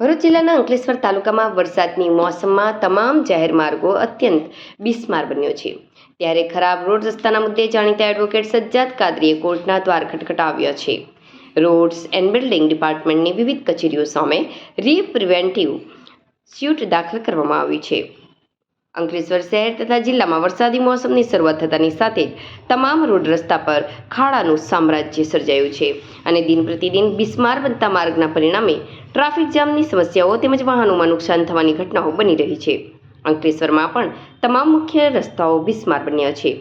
ભરૂચ જિલ્લાના અંકલેશ્વર તાલુકામાં વરસાદની મોસમમાં તમામ જાહેર માર્ગો અત્યંત બિસ્માર બન્યો છે. ત્યારે ખરાબ રોડ રસ્તાના મુદ્દે જાણીતા એડવોકેટ સજ્જાદ કાદરીએ કોર્ટના દ્વાર ખટખટાવ્યા છે. રોડ્સ એન્ડ બિલ્ડિંગ ડિપાર્ટમેન્ટની વિવિધ કચેરીઓ સામે રીપ્રિવેન્ટિવ સ્યુટ દાખલ કરવામાં આવી છે. અંકલેશ્વર શહેર તથા જિલ્લામાં વરસાદી મોસમની શરૂઆત થતાની સાથે તમામ રોડ રસ્તા પર ખાડાનું સામ્રાજ્ય સર્જાયું છે અને દિન પ્રતિદિન બિસ્માર બનતા માર્ગના પરિણામે ટ્રાફિક જામની સમસ્યાઓ તેમજ વાહનોમાં નુકસાન થવાની ઘટનાઓ બની રહી છે. અંકલેશ્વરમાં પણ તમામ મુખ્ય રસ્તાઓ બિસ્માર બન્યા છે.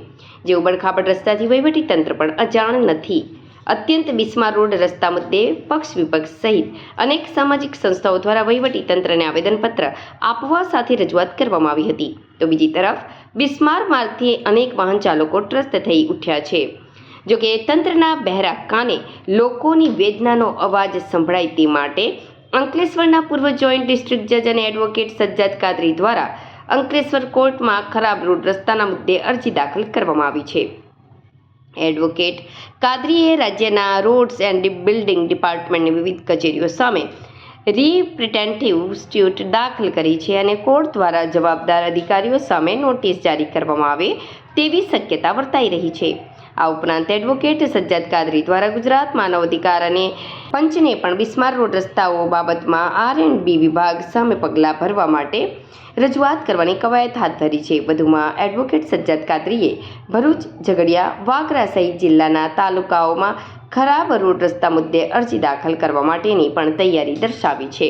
જે ઉબડખાબડ રસ્તાથી વહીવટી તંત્ર પણ અજાણ નથી. અત્યંત બિસ્માર રોડ રસ્તા મુદ્દે પક્ષ વિપક્ષ સહિત અનેક સામાજિક સંસ્થાઓ દ્વારા વહીવટી તંત્રને આવેદનપત્ર આપવા સાથે રજૂઆત કરવામાં આવી હતી. તો બીજી તરફ, બિસ્માર માર્ગથી અનેક વાહન ચાલકો ત્રસ્ત થઈ ઉઠ્યા છે. જોકે તંત્રના બહેરા કાને લોકોની વેદનાનો અવાજ સંભળાય તે માટે અંકલેશ્વરના પૂર્વ જોઈન્ટ ડિસ્ટ્રિક્ટ જજ અને એડવોકેટ સજ્જાદ કાદરી દ્વારા અંકલેશ્વર કોર્ટમાં ખરાબ રોડ રસ્તાના મુદ્દે અરજી દાખલ કરવામાં આવી છે. એડવોકેટ કાદરીએ રાજ્યના રોડ્સ એન્ડ બિલ્ડિંગ ડિપાર્ટમેન્ટની વિવિધ કચેરીઓ સામે રિપ્રિટેન્ટિવ સ્ટ્યુટ દાખલ કરી છે અને કોર્ટ દ્વારા જવાબદાર અધિકારીઓ સામે નોટિસ જારી કરવામાં આવે તેવી શક્યતા વર્તાઈ રહી છે. આ ઉપરાંત એડવોકેટ સજ્જાદ કાદરી દ્વારા ગુજરાત માનવ અધિકાર અને પંચને પણ બિસ્માર રોડ રસ્તાઓ બાબતમાં આર એન્ડ બી વિભાગ સામે પગલાં ભરવા માટે રજૂઆત કરવાની કવાયત હાથ ધરી છે. વધુમાં એડવોકેટ સજ્જાદ કાદરીએ ભરૂચ, ઝઘડિયા, વાગરા સહિત જિલ્લાના તાલુકાઓમાં ખરાબ રોડ રસ્તા મુદ્દે અરજી દાખલ કરવા માટેની પણ તૈયારી દર્શાવી છે.